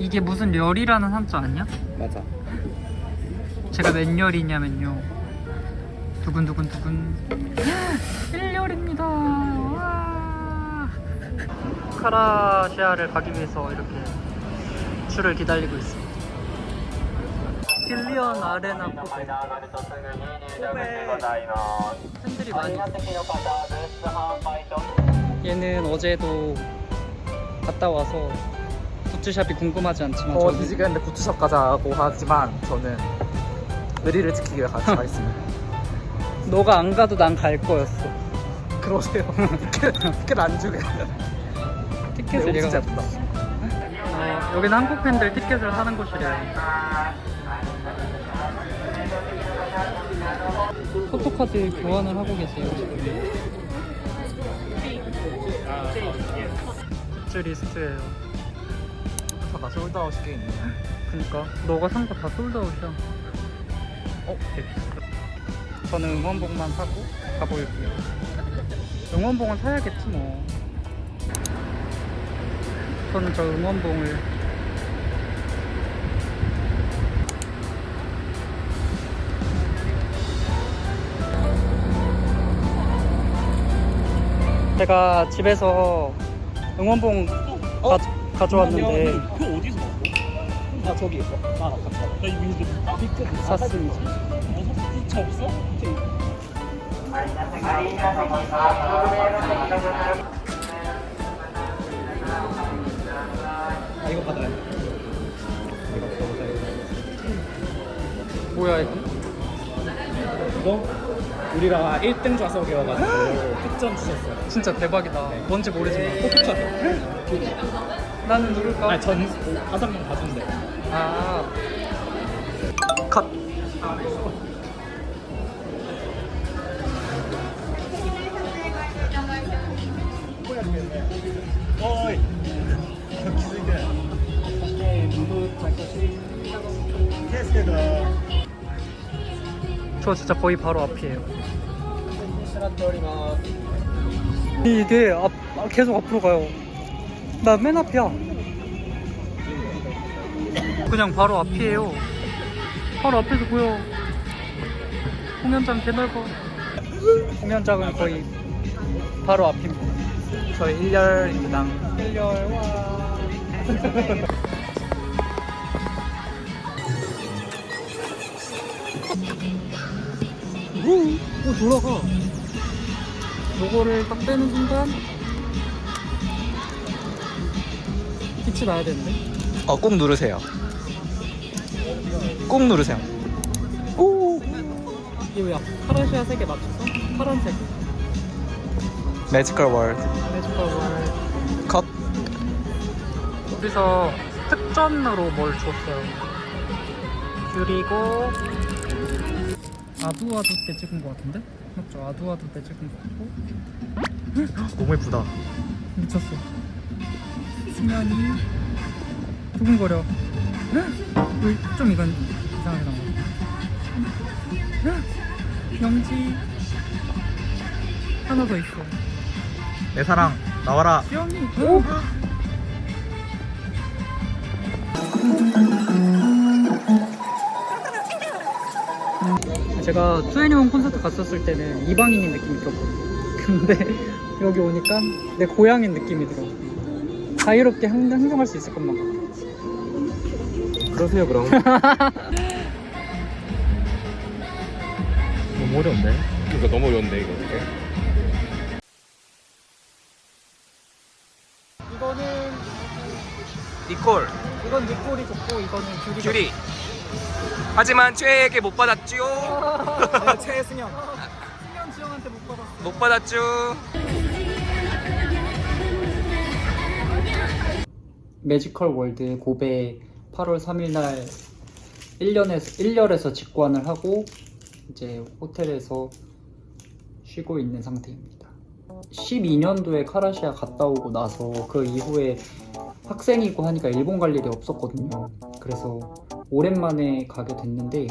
이게 무슨 열이라는 한자 아니야? 맞아. 제가 몇 열이냐면요. 두근두근 두근. 1열입니다. 와. 카라시아를 가기 위해서 이렇게 줄을 기다리고 있습니다. 딜리언 아레나 코베. 팬들이 많이. 얘는 어제도 갔다 와서 굿즈샵이 궁금하지 않지만 어, 저는 이 시간인데 굿즈샵 가자고 하지만 저는 의리를 지키기 위해 같이 가겠습니다. 너가 안 가도 난 갈 거였어. 그러세요. 티켓, 안 주게. 티켓을 네, 얘가 진짜 예쁘다. 어, 여기는 한국 팬들 티켓을 사는 곳이래요. 포토카드 교환을 하고 계세요. 지금. 굿즈 리스트예요. 다 솔드아웃 게 있네. 그니까 너가 산 거 다 솔드아웃이야. 어, 네. 저는 응원봉만 사고 가볼게요. 응원봉은 사야겠지 뭐. 저는 저 응원봉을 제가 집에서 응원봉 가, 가져왔는데 그거 어디서 봤어? 아, 저기 있어. 아, 잠깐만. 나 이거 있는데 샀습니다. 어, 차 없어? 아, 이거 받아요. 뭐야 이거? 이거 우리가 1등 좌석이어가지고 특전 주셨어요. 진짜 대박이다. 뭔지 모르지만 포토카. 나는 누를까? 아니, 전 다섯 명다 준대. 아. 컷. 어이 기승대 테스트다 저 진짜 거의 바로 앞이에요. 이게 앞, 아, 계속 앞으로 가요. 나 맨 앞이야. 그냥 바로 앞이에요. 바로 앞에서 보여. 공연장 개넓어. 공연장은 거의 바로 앞입니다. 저희 1열입니다. 1열 와. 오, 오 돌아가. 요거를 딱 빼는 순간 빛이 나야 되는데. 어, 꼭 누르세요. 꼭 누르세요. 오! 이게 뭐야? 카라시아 색에 맞춰서 파란색. 매지컬 월드. 매지컬 월. 컷. 여기서 특전으로 뭘 줬어요. 그리고 아두아두 때 찍은 것 같은데? 맞죠? 아두아두 때 찍은 거 같고 너무 예쁘다. 미쳤어. 수면이 두근거려. 왜좀 이건 이상하게 나와. 영지 하나 더 있어. 내 사랑, 나와라. 수영이. 오! 제가 투애니원 콘서트 갔었을 때는 이방인인 느낌이 들었거든요. 근데 여기 오니까 내 고향인 느낌이 들어. 자유롭게 행, 행동할 수 있을 것만 같아. 그러세요, 그럼. 너무 어려운데? 이거 너무 어려운데 이거 이거는 니콜, 이건 니콜이 좋고 이거는 귤이 귤이. 하지만 최애에게 못 받았지요. 네, 최승현. 승현 지영한테 못 받았어. 못 받았죠. 매지컬 월드 고베 8월 3일 날 1년에서 1열에서 직관을 하고 이제 호텔에서 쉬고 있는 상태입니다. 12년도에 카라시아 갔다 오고 나서 그 이후에 학생이고 하니까 일본 갈 일이 없었거든요. 그래서 오랜만에 가게 됐는데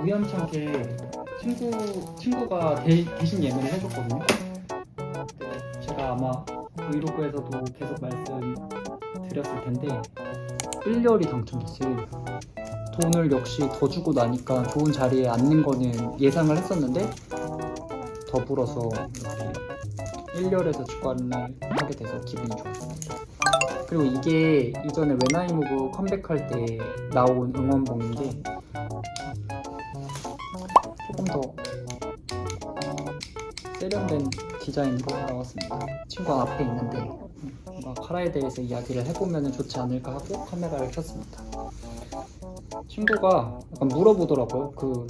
우연찮게 친구 친구가 대, 대신 예매를 해줬거든요. 제가 아마 브이로그에서도 계속 말씀 드렸을 텐데 1열이 당첨됐어요. 돈을 역시 더 주고 나니까 좋은 자리에 앉는 거는 예상을 했었는데 더불어서 이렇게 1열에서 직관을 하게 돼서 기분이 좋았습니다. 그리고 이게 이전에 웬아이무브 컴백할 때 나온 응원봉인데 조금 더 세련된 디자인으로 나왔습니다. 친구가 앞에 있는데 뭔가 카라에 대해서 이야기를 해보면 좋지 않을까 하고 카메라를 켰습니다. 친구가 약간 물어보더라고요. 그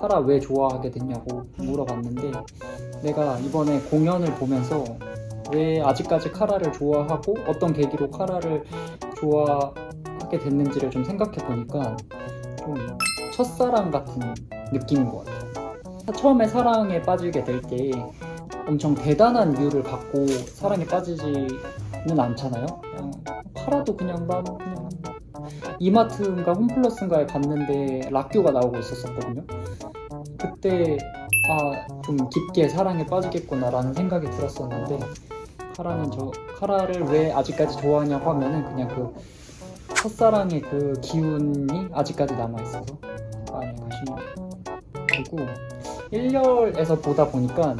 카라 왜 좋아하게 됐냐고 물어봤는데 내가 이번에 공연을 보면서 왜 아직까지 카라를 좋아하고 어떤 계기로 카라를 좋아하게 됐는지를 좀 생각해 보니까 좀 첫사랑 같은 느낌인 것 같아요. 처음에 사랑에 빠지게 될 때 엄청 대단한 이유를 갖고 사랑에 빠지지는 않잖아요. 그냥 카라도 그냥 난 그냥 이마트인가 홈플러스인가에 갔는데 락교가 나오고 있었었거든요. 그때 아 좀 깊게 사랑에 빠지겠구나라는 생각이 들었었는데 카라는 저 카라를 왜 아직까지 좋아하냐고 하면은 그냥 그 첫사랑의 그 기운이 아직까지 남아 있어서 많이 가시는 그리고 1열에서 보다 보니까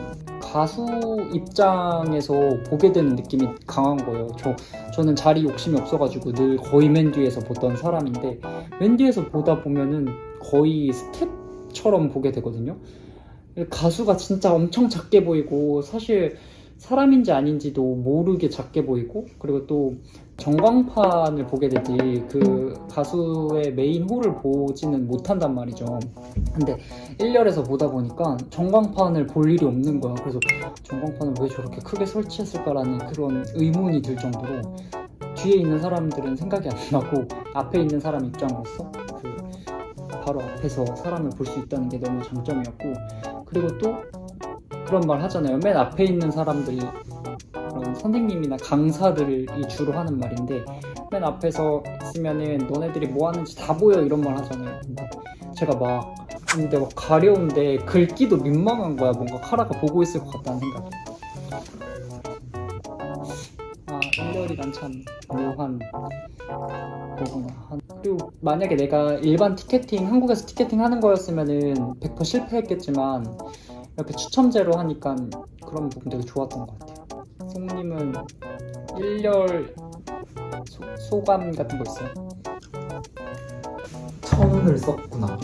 가수 입장에서 보게 되는 느낌이 강한 거예요. 저 저는 자리 욕심이 없어가지고 늘 거의 맨 뒤에서 보던 사람인데 맨 뒤에서 보다 보면은 거의 스텝처럼 보게 되거든요. 가수가 진짜 엄청 작게 보이고 사실 사람인지 아닌지도 모르게 작게 보이고 그리고 또 전광판을 보게 되지 그 가수의 메인 홀을 보지는 못한단 말이죠. 근데 1열에서 보다 보니까 전광판을 볼 일이 없는 거야. 그래서 전광판을 왜 저렇게 크게 설치했을까라는 그런 의문이 들 정도로 뒤에 있는 사람들은 생각이 안 나고 앞에 있는 사람 입장으로서 그 바로 앞에서 사람을 볼 수 있다는 게 너무 장점이었고 그리고 또 그런 말 하잖아요. 맨 앞에 있는 사람들이 그런 선생님이나 강사들이 주로 하는 말인데 맨 앞에서 있으면은 너네들이 뭐 하는지 다 보여 이런 말 하잖아요. 근데 제가 막 근데 막 가려운데 긁기도 민망한 거야. 뭔가 카라가 보고 있을 것 같다는 생각이. 아, 1열이 난참 묘한 거구나. 한- 그리고 만약에 내가 일반 티켓팅, 한국에서 티켓팅 하는 거였으면은 100% 실패했겠지만 이렇게 추첨제로 하니까 그런 부분 되게 좋았던 것 같아요. 송님은 1열 소, 감 같은 거 있어요? 천을 썼구나.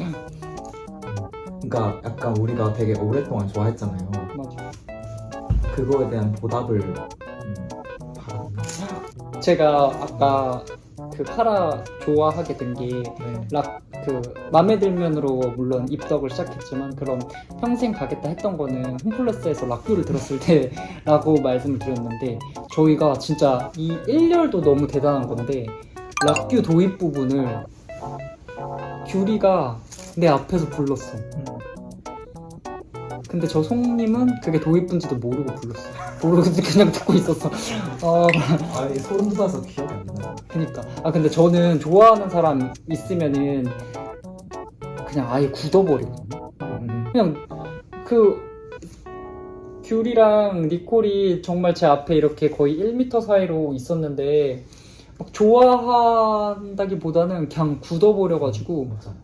그러니까 약간 우리가 되게 오랫동안 좋아했잖아요. 맞아. 그거에 대한 보답을 음, 받았나? 제가 아까 그 카라 좋아하게 된게 네. 락 그 맘에 들면으로 물론 입덕을 시작했지만 그런 평생 가겠다 했던 거는 홈플러스에서 락규를 들었을 때라고 말씀을 드렸는데 저희가 진짜 이 1열도 너무 대단한 건데 락규 도입 부분을 규리가 내 앞에서 불렀어. 음. 근데 저 송님은 그게 도입부인지도 모르고 불렀어. 모르고 그냥 듣고 있었어. 어, 아니 소름 돋아서 기억이 안 나요. 그니까 아 근데 저는 좋아하는 사람 있으면은 그냥 아예 굳어버리거든요 음. 그냥 그 귤이랑 니콜이 정말 제 앞에 이렇게 거의 1m 사이로 있었는데 막 좋아한다기보다는 그냥 굳어버려가지고 맞아.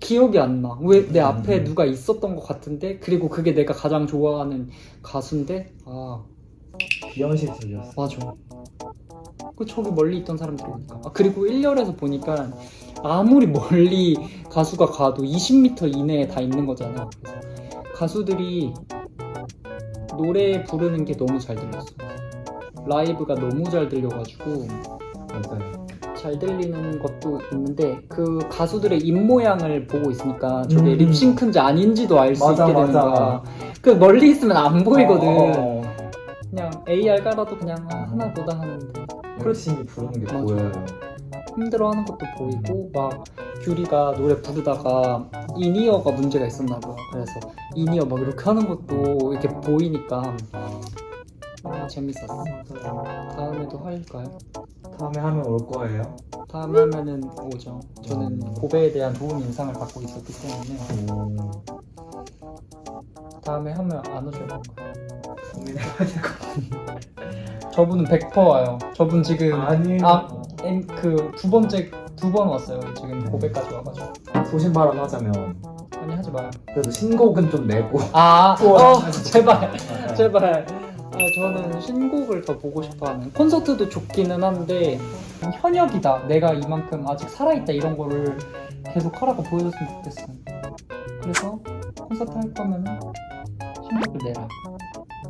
기억이 안 나. 왜내 음. 앞에 누가 있었던 것 같은데 그리고 그게 내가 가장 좋아하는 가수인데 아 비현실적이었어. 맞아. 그 저기 멀리 있던 사람들이 오니까. 아, 그리고 1열에서 보니까 아무리 멀리 가수가 가도 20m 이내에 다 있는 거잖아. 그래서 가수들이 노래 부르는 게 너무 잘 들렸어. 라이브가 너무 잘 들려가지고 맞아요. 잘 들리는 것도 있는데 그 가수들의 입 모양을 보고 있으니까 저게 음. 립싱크인지 아닌지도 알 수 맞아, 있게 되는 맞아. 거야. 그 멀리 있으면 안 보이거든. 어, 그냥 AR 깔아도 그냥 아, 하나 보다 하는데. 열심히 부르는 게 맞아. 보여요. 힘들어하는 것도 보이고 막 규리가 노래 부르다가 인이어가 문제가 있었나 봐. 그래서 인이어 막 이렇게 하는 것도 이렇게 보이니까 너무 재밌었어. 다음에도 할까요? 다음에 하면 올 거예요. 다음에 하면은 오죠. 저는 음. 고베에 대한 좋은 인상을 갖고 있었기 때문에 오. 다음에 하면 안 오실 건가요? 고민해야 될 것 저분은 100% 와요. 저분 지금 아니. 아, 그두 번째 두 번 왔어요. 지금 네. 고백까지 와가지고 소신 발언 하자면 아니 하지 마요. 그래도 신곡은 좀 내고 아. 어, 제발, 제발. 아, 저는 신곡을 더 보고 싶어하는 콘서트도 좋기는 한데 현역이다. 내가 이만큼 아직 살아있다 이런 거를 계속 하라고 보여줬으면 좋겠어. 그래서 콘서트 할 거면은 신곡을 내라.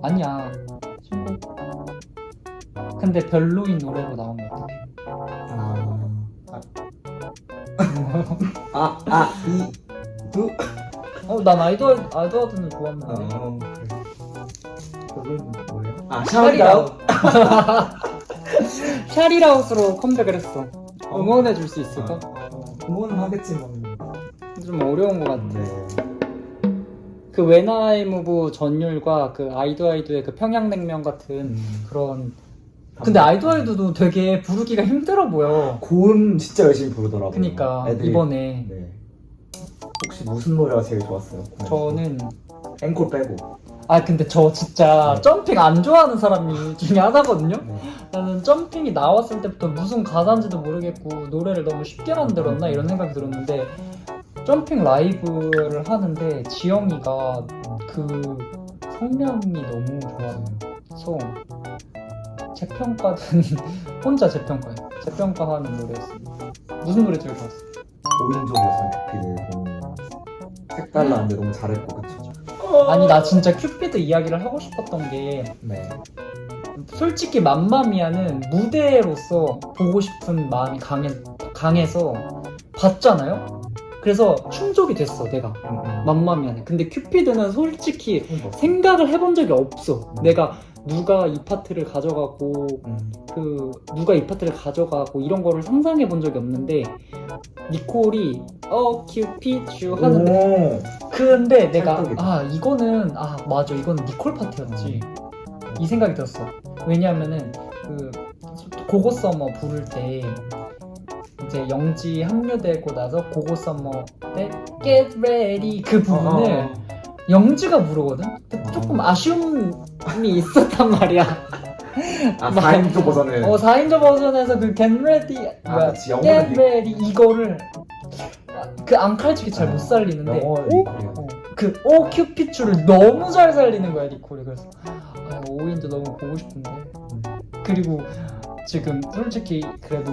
아니야, 신곡. 근데 별로인 노래로 나오면 어떡해? 아, 아아이두 어, 난 아이돌 아이돌는 좋았는데. 어? 아 샤리라웃. 샤리라웃 샤리라웃으로 컴백을 했어. 응원해 줄 수 있을까? 어, 응원은 하겠지만 좀 어려운 것 같아. 네. 그 웬아이 무브 전율과 그 아이도 아이도의 그 평양냉면 같은 음. 그런. 근데 아이도 아이도도 되게 부르기가 힘들어 보여. 고음 진짜 열심히 부르더라고요. 그니까 애들이. 이번에 네. 혹시 무슨 노래가 제일 좋았어요? 저는 앵콜 빼고. 아 근데 저 진짜 네. 점핑 안 좋아하는 사람이 중에 하나거든요. 네. 나는 점핑이 나왔을 때부터 무슨 가사인지도 모르겠고 노래를 너무 쉽게 만들었나 이런 생각이 들었는데 점핑 라이브를 하는데 지영이가 그 성량이 너무 좋아서 재평가는 혼자 재평가해 재평가하는 노래였습니다 무슨 노래 제일 좋았어? 5인조 버전 큐피드 너무 색달랐는데 너무 잘했고 그쵸? 아니 나 진짜 큐피드 이야기를 하고 싶었던 게 네. 솔직히 맘마미아는 무대로서 보고 싶은 마음이 강해, 강해서 봤잖아요? 그래서 충족이 됐어 내가 음, 음. 맘마미아는 근데 큐피드는 솔직히 음. 생각을 해본 적이 없어 음. 내가 누가 이 파트를 가져가고 음. 그 누가 이 파트를 가져가고 이런 거를 상상해 본 적이 없는데 니콜이 어 큐피쭈 하는데 오. 근데 내가. 아 이거는 아 맞아 이거는 니콜 파트였지 이 생각이 들었어 왜냐하면은 그 고고 서머 부를 때 이제 영지 합류되고 나서 고고 서머 때 Get Ready 그 부분을 어, 어, 어. 영지가 부르거든? 근데 조금 어. 아쉬움이 있었단 말이야. 아 4인조 버전은 어 4인조 버전에서 그 Get Ready 아, 뭐야, 그치, Get 니- Ready 이거를 그 앙칼지게 잘못 살리는데 영어. 어, 그오 큐피추를 너무 잘 살리는 거야 니콜이. 그래서 아 오인도 너무 보고 싶은데. 그리고 지금 솔직히 그래도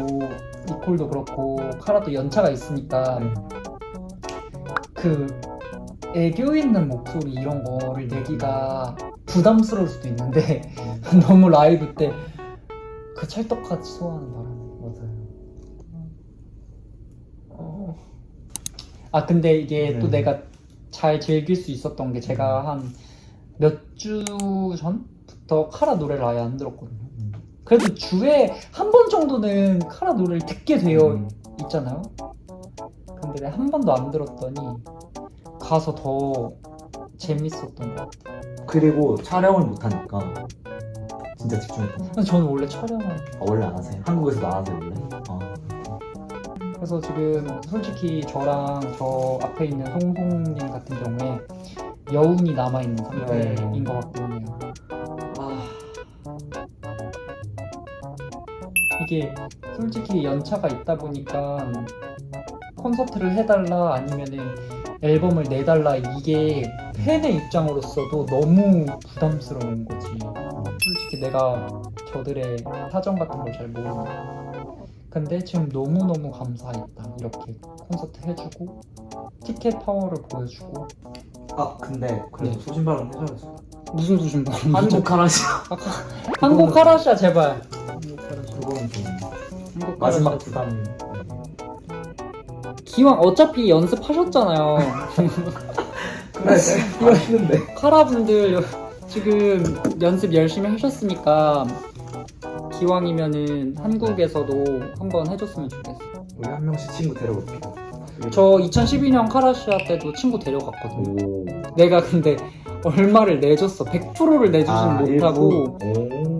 니콜도 그렇고 카라도 연차가 있으니까 음. 그 애교 있는 목소리 이런 거를 내기가 부담스러울 수도 있는데 너무 라이브 때 그 찰떡같이 소화하는 바람에 맞아요. 아 근데 이게 네. 또 내가 잘 즐길 수 있었던 게 제가 한 몇 주 전부터 카라 노래를 아예 안 들었거든요. 음. 그래도 주에 한 번 정도는 카라 노래를 듣게 되어 음. 있잖아요. 근데 한 번도 안 들었더니 가서 더 재밌었던 것 같아요. 그리고 촬영을 못하니까 진짜 집중했던 거. 근데 저는 원래 촬영을 아, 원래 안 하세요? 한국에서도 안 하세요 원래? 아. 그래서 지금 솔직히 저랑 저 앞에 있는 송송님 같은 경우에 여운이 남아 있는 상태인 네. 것 같거든요. 이게 솔직히 연차가 있다 보니까 콘서트를 해달라 아니면은 앨범을 내달라 이게 팬의 입장으로서도 너무 부담스러운 거지. 솔직히 내가 저들의 사정 같은 걸 잘 모르니까. 근데 지금 너무너무 감사했다. 이렇게 콘서트 해주고 티켓 파워를 보여주고 아 근데 그래도 네. 소신발언 해줘야죠. 무슨 수준 봐. 한국 하나씩. 한국 카라샤 제발. 그거는 좀 한국 마지막 카라샤. 부담. 기왕 어차피 연습하셨잖아요. 그래 이거 했는데. 카라분들 여- 지금 연습 열심히 하셨으니까 기왕이면은 한국에서도 한번 해줬으면 좋겠어. 우리 한 명씩 친구 데려올게요. 저 2012년 카라시아 때도 친구 데려갔거든요. 오. 내가 근데 얼마를 내줬어. 100%를 내주진 아, 못하고 일부? 오.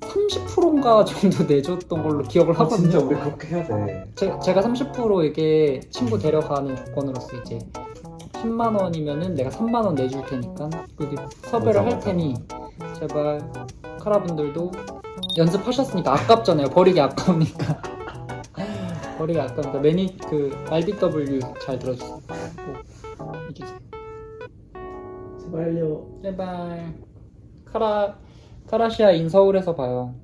30%인가 정도 내줬던 걸로 기억을 아, 하거든요. 진짜 우리 그렇게 해야 돼. 제, 제가 30% 이게 친구 데려가는 조건으로서 이제 10만 원이면은 내가 3만 원 내줄 테니까 여기 섭외를 맞아, 할 맞아. 테니 제발 카라분들도 연습하셨으니까 아깝잖아요. 버리기 아까우니까 머리가 아까운데 매니 그 RBW 잘 들어주세요. 제발요. 제발 카라 카라시아 인서울에서 봐요.